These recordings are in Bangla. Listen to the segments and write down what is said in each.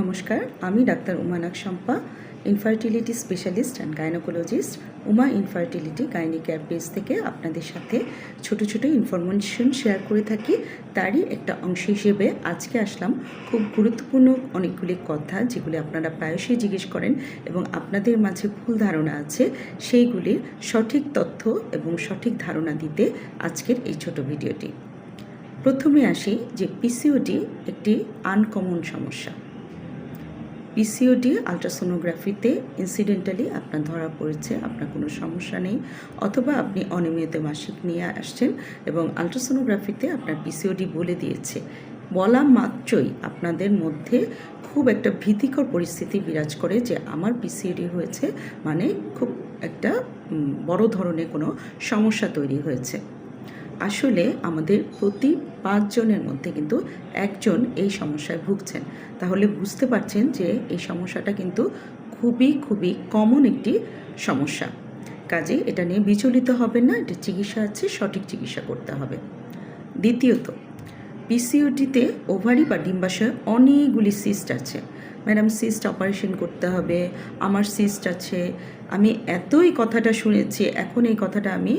নমস্কার, আমি doctor উমানাক Shampa infertility specialist and gynaecologist Uma infertility gynae care page থেকে আপনাদের সাথে ছোট ছোট ইনফরমেশন শেয়ার করে থাকি। তারই একটা অংশ হিসেবে আজকে আসলাম খুব গুরুত্বপূর্ণ অনেকগুলি কথা যেগুলি আপনারা প্রায়শই জিজ্ঞেস করেন এবং আপনাদের মাঝে ভুল ধারণা আছে, সেইগুলির সঠিক তথ্য এবং সঠিক ধারণা দিতে আজকের এই ছোট ভিডিওটি। প্রথমে আসি যে পিসিওডি একটি আনকমন সমস্যা। পিসিওডি আলট্রাসোনোগ্রাফিতে ইনসিডেন্টালি আপনার ধরা পড়েছে, আপনার কোনো সমস্যা নেই, অথবা আপনি অনিয়মিত মাসিক নিয়ে আসছেন এবং আলট্রাসোনোগ্রাফিতে আপনার পিসিওডি বলে দিয়েছে। বলা মাত্রই আপনাদের মধ্যে খুব একটা ভীতিকর পরিস্থিতি বিরাজ করে যে আমার পিসিওডি হয়েছে মানে খুব একটা বড় ধরনের কোনো সমস্যা তৈরি হয়েছে। আসলে আমাদের প্রতি পাঁচজনের মধ্যে কিন্তু একজন এই সমস্যায় ভুগছেন। তাহলে বুঝতে পারছেন যে এই সমস্যাটা কিন্তু খুবই খুবই কমন একটি সমস্যা। কাজে এটা নিয়ে বিচলিত হবে না, এটা চিকিৎসা আছে, সঠিক চিকিৎসা করতে হবে। দ্বিতীয়ত পিসিওডিতে ওভারি বা ডিম্বাশয়ে অনেকগুলি সিস্ট আছে। ম্যাডাম সিস্ট অপারেশন করতে হবে, আমার সিস্ট আছে। আমি এতই কথাটা শুনেছি, এখন এই কথাটা আমি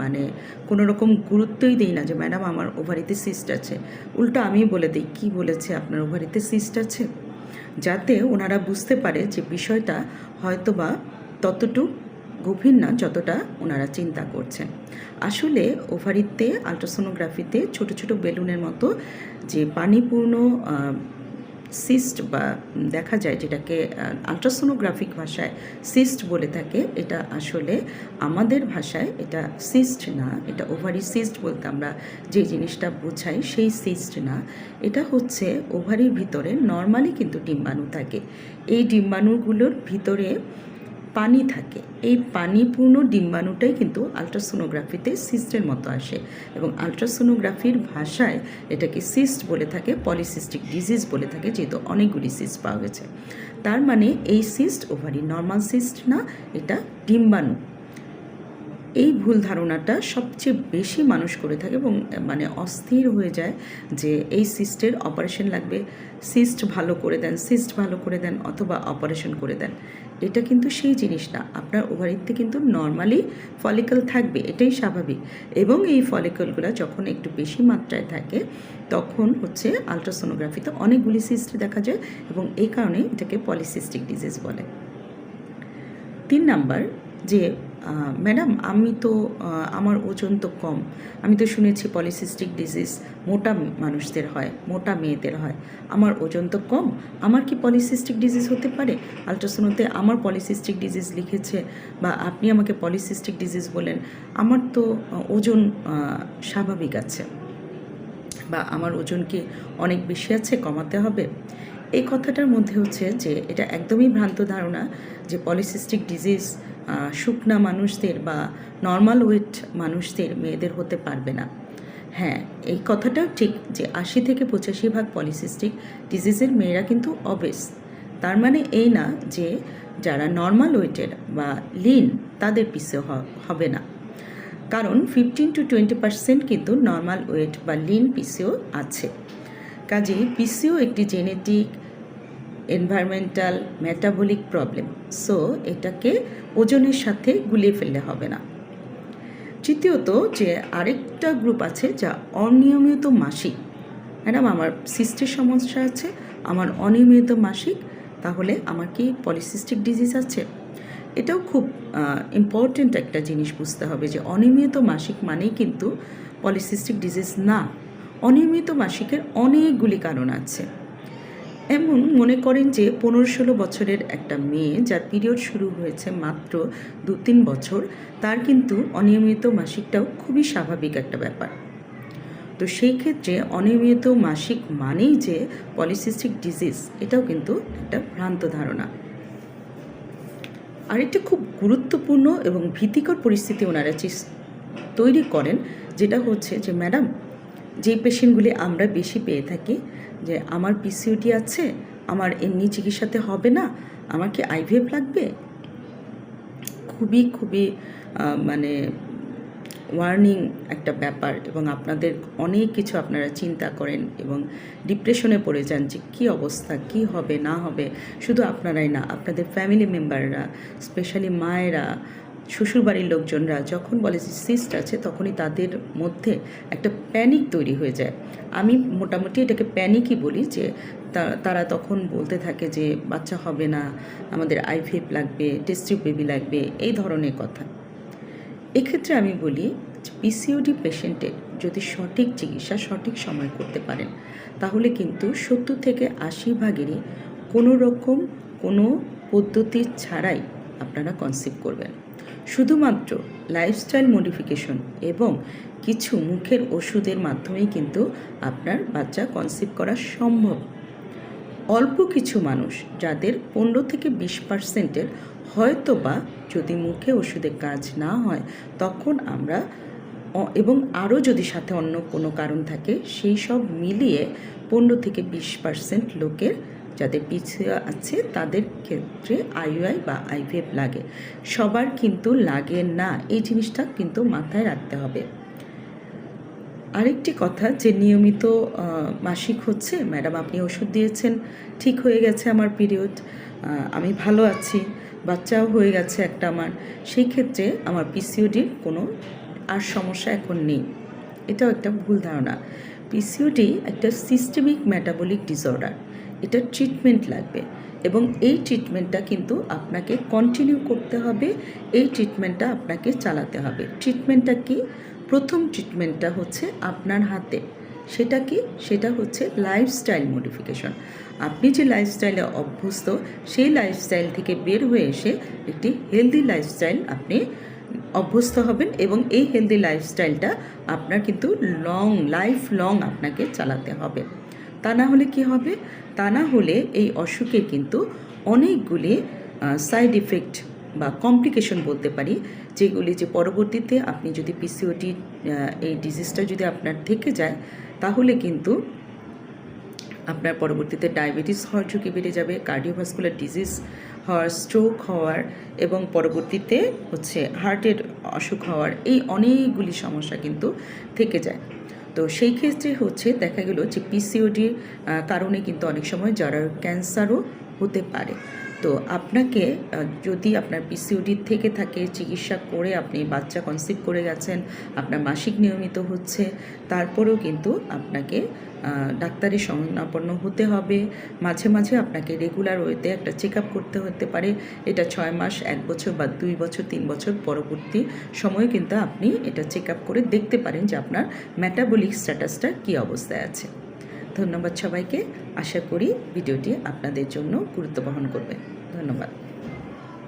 মানে কোনো রকম গুরুত্বই দিই না যে, ম্যাডাম, আমার ওভারিতে সিস্ট আছে। উল্টো আমি বলে দিই, কি বলেছে আপনার ওভারিতে সিস্ট আছে? যাতে ওনারা বুঝতে পারে যে, বিষয়টা হয়তোবা ততটুক গভীর না যতটা ওনারা চিন্তা করছেন। আসলে ওভারিতে, আলট্রাসোনোগ্রাফিতে ছোট ছোট বেলুনের মতো যে পানিপূর্ণ সিস্ট বা দেখা যায় যেটাকে আলট্রাসোনোগ্রাফিক ভাষায় সিস্ট বলে থাকে, এটা আসলে আমাদের ভাষায় এটা সিস্ট না, এটা ওভারি সিস্ট বলতে আমরা যে জিনিসটা বোঝাই সেই সিস্ট না। এটা হচ্ছে ওভারির ভিতরে নর্মালি কিন্তু ডিম্বাণু থাকে। এই ডিম্বাণুগুলোর ভিতরে পানি থাকে। এই পানিপূর্ণ ডিম্বাণুটাই কিন্তু আলট্রাসোনোগ্রাফিতে সিস্টের মতো আসে এবং আলট্রাসোনোগ্রাফির ভাষায় এটাকে সিস্ট বলে থাকে, পলিসিস্টিক ডিজিজ বলে থাকে, যেহেতু অনেকগুলি সিস্ট পাওয়া গেছে। তার মানে এই সিস্ট ওভারি নর্মাল সিস্ট না, এটা ডিম্বাণু। এই ভুল ধারণাটা সবচেয়ে বেশি মানুষ করে থাকে এবং মানে অস্থির হয়ে যায় যে এই সিস্টের অপারেশন লাগবে। সিস্ট ভালো করে দেন, সিস্ট ভালো করে দেন অথবা অপারেশন করে দেন। এটা কিন্তু সেই জিনিস না। আপনার ওভারিতে কিন্তু নর্মালি ফলিকল থাকবে, এটাই স্বাভাবিক। এবং এই ফলিকলগুলো যখন একটু বেশি মাত্রায় থাকে, তখন হচ্ছে আলট্রাসোনোগ্রাফিতে অনেকগুলি সিস্ট দেখা যায় এবং এই কারণে এটাকে পলিসিস্টিক ডিজিজ বলে। তিন নাম্বার, যে ম্যাডাম আমি তো আমার ওজন তো কম। আমি তো শুনেছি পলিসিস্টিক ডিজিজ মোটা মানুষদের হয়, মোটা মেয়েদের হয়। আমার ওজন তো কম। আমার কি পলিসিস্টিক ডিজিজ হতে পারে? আলট্রাসোনোতে আমার পলিসিস্টিক ডিজিজ লিখেছে বা আপনি আমাকে পলিসিস্টিক ডিজিজ বলেন, আমার তো ওজন স্বাভাবিক আছে বা আমার ওজন কি অনেক বেশি আছে, কমাতে হবে? এই কথাটার মধ্যে হচ্ছে যে এটা একদমই ভ্রান্ত ধারণা যে পলিসিস্টিক ডিজিজ শুকনা মানুষদের বা নর্মাল ওয়েট মানুষদের, মেয়েদের হতে পারবে না। হ্যাঁ এই কথাটাও ঠিক যে আশি থেকে পঁচাশি ভাগ পলিসিস্টিক ডিজিজের মেয়েরা কিন্তু অবেস তার মানে এই না যে যারা নর্মাল ওয়েটের বা লিন তাদের পিছিয়ে হবে না। কারণ ফিফটিন টু টোয়েন্টি পার্সেন্ট কিন্তু নর্মাল ওয়েট বা লিন পিসিও আছে। কাজেই পিসিও একটি genetic environmental metabolic problem so এটাকে ওজনের সাথে গুলিয়ে ফেললে হবে না। তৃতীয়ত, যে আরেকটা গ্রুপ আছে যা অনিয়মিত মাসিক ম্যাডাম আমার সিস্টের সমস্যা আছে, আমার অনিয়মিত মাসিক, তাহলে আমার কি পলিসিস্টিক ডিজিজ আছে? এটাও খুব ইম্পর্ট্যান্ট একটা জিনিস বুঝতে হবে যে অনিয়মিত মাসিক মানেই কিন্তু পলিসিস্টিক ডিজিজ না। অনিয়মিত মাসিকের অনেকগুলি কারণ আছে। এমন মনে করেন যে পনেরো ষোলো বছরের একটা মেয়ে যার পিরিয়ড শুরু হয়েছে মাত্র দু তিন বছর, তার কিন্তু অনিয়মিত মাসিকটাও খুবই স্বাভাবিক একটা ব্যাপার। তো সেই ক্ষেত্রে অনিয়মিত মাসিক মানেই যে পলিসিস্টিক ডিজিজ, এটাও কিন্তু একটা ভ্রান্ত ধারণা। আরেকটা খুব গুরুত্বপূর্ণ এবং ভীতিকর পরিস্থিতি ওনারা তৈরি করেন, যেটা হচ্ছে যে, ম্যাডাম যে পেশেন্টগুলি আমরা বেশি পেয়ে থাকি, যে আমার পিসিওটি আছে, আমার এমনি চিকিৎসাতে হবে না, আমার কি আইভিএফ লাগবে? খুবই খুবই মানে ওয়ার্নিং একটা ব্যাপার এবং আপনাদের অনেক কিছু আপনারা চিন্তা করেন এবং ডিপ্রেশনে পড়ে যান যে কী অবস্থা, কি হবে, না হবে, শুধু আপনারাই না, আপনাদের ফ্যামিলি মেম্বাররা স্পেশালি মায়েরা শ্বশুরবাড়ির লোকজনরা যখন বলে যে সিস্ট আছে, তখনই তাদের মধ্যে একটা প্যানিক তৈরি হয়ে যায়। আমি মোটামুটি এটাকে প্যানিকই বলি যে তারা তখন বলতে থাকে যে, বাচ্চা হবে না, আমাদের আইভিএফ লাগবে টেস্টিভ বেবি লাগবে, এই ধরনের কথা। এক্ষেত্রে আমি বলি যে পিসিওডি পেশেন্টের যদি সঠিক চিকিৎসা সঠিক সময় করতে পারেন, তাহলে কিন্তু সত্তর থেকে আশি ভাগেরই কোনো রকম কোনো পদ্ধতি ছাড়াই আপনারা কনসিভ করবেন। শুধুমাত্র লাইফস্টাইল মডিফিকেশন এবং কিছু মুখের ওষুধের মাধ্যমেই কিন্তু আপনার বাচ্চা কনসিভ করা সম্ভব। অল্প কিছু মানুষ যাদের পনেরো থেকে বিশ পার্সেন্টের হয়তো বা যদি মুখে ওষুধে কাজ না হয়, তখন আমরা এবং আরও যদি সাথে অন্য কোনো কারণ থাকে, সেই সব মিলিয়ে পনেরো থেকে বিশ পার্সেন্ট লোকের যাদের পিছিয়ে আছে, তাদের ক্ষেত্রে আইইআই বা আইভিএফ লাগে। সবার কিন্তু লাগে না, এই জিনিসটা কিন্তু মাথায় রাখতে হবে। আরেকটি কথা, যে নিয়মিত মাসিক হচ্ছে, ম্যাডাম, আপনি ওষুধ দিয়েছেন, ঠিক হয়ে গেছে আমার পিরিয়ড আমি ভালো আছি, বাচ্চাও হয়ে গেছে একটা আমার। সেই ক্ষেত্রে আমার পিসিওডির কোনো আর সমস্যা এখন নেই। এটাও একটা ভুল ধারণা। পিসিওডি একটা সিস্টেমিক মেটাবলিক ডিসঅর্ডার এটা ট্রিটমেন্ট লাগবে। এবং এই ট্রিটমেন্টটা কিন্তু আপনাকে কন্টিনিউ করতে হবে, এই ট্রিটমেন্টটা আপনাকে চালাতে হবে। ট্রিটমেন্টটা কি? প্রথম ট্রিটমেন্টটা হচ্ছে আপনার হাতে। সেটা কি? সেটা হচ্ছে লাইফস্টাইল মডিফিকেশন আপনি যে লাইফস্টাইলে অভ্যস্ত, সেই লাইফস্টাইল থেকে বের হয়ে এসে একটি হেলদি লাইফস্টাইল আপনি অভ্যস্ত হবেন এবং এই হেলদি লাইফস্টাইলটা আপনার কিন্তু লং লাইফ লং আপনাকে চালাতে হবে। তা না হলে কি হবে? তা না হলে এই অসুখের কিন্তু অনেকগুলি সাইড ইফেক্ট বা কমপ্লিকেশন বলতে পারি, যেগুলি যে পরবর্তীতে আপনি যদি পিসিওটি এই ডিজিজটা যদি আপনার থেকে যায়, তাহলে কিন্তু আপনার পরবর্তীতে ডায়াবেটিস হওয়ার ঝুঁকি বেড়ে যাবে কার্ডিওভাস্কুলার ডিজিজ হওয়ার স্ট্রোক হওয়ার এবং পরবর্তীতে হচ্ছে হার্টের অসুখ হওয়ার এই অনেকগুলি সমস্যা কিন্তু থেকে যায়। তো সেই ক্ষেত্রে হচ্ছে দেখা গেল যে পিসিওডির কারণে কিন্তু অনেক সময় যারা ক্যান্সারও হতে পারে। তো আপনাকে যদি আপনার পিসিওডি থেকে থাকে, চিকিৎসা করে আপনি বাচ্চা কনসিভ করে গেছেন, আপনার মাসিক নিয়মিত হচ্ছে, তারপরেও কিন্তু আপনাকে ডাক্তারের শরণাপন্ন হতে হবে। মাঝে মাঝে আপনাকে রেগুলার ওয়েতে একটা চেক আপ করতে হতে পারে। এটা ছয় মাস, এক বছর বা দুই বছর, তিন বছর পরবর্তী সময়ে কিন্তু আপনি এটা চেক আপ করে দেখতে পারেন যে আপনার মেটাবলিক স্ট্যাটাসটা কী অবস্থায় আছে। ধন্যবাদ সবাইকে। আশা করি ভিডিওটি আপনাদের জন্য গুরুত্ব বহন করবে। ধন্যবাদ।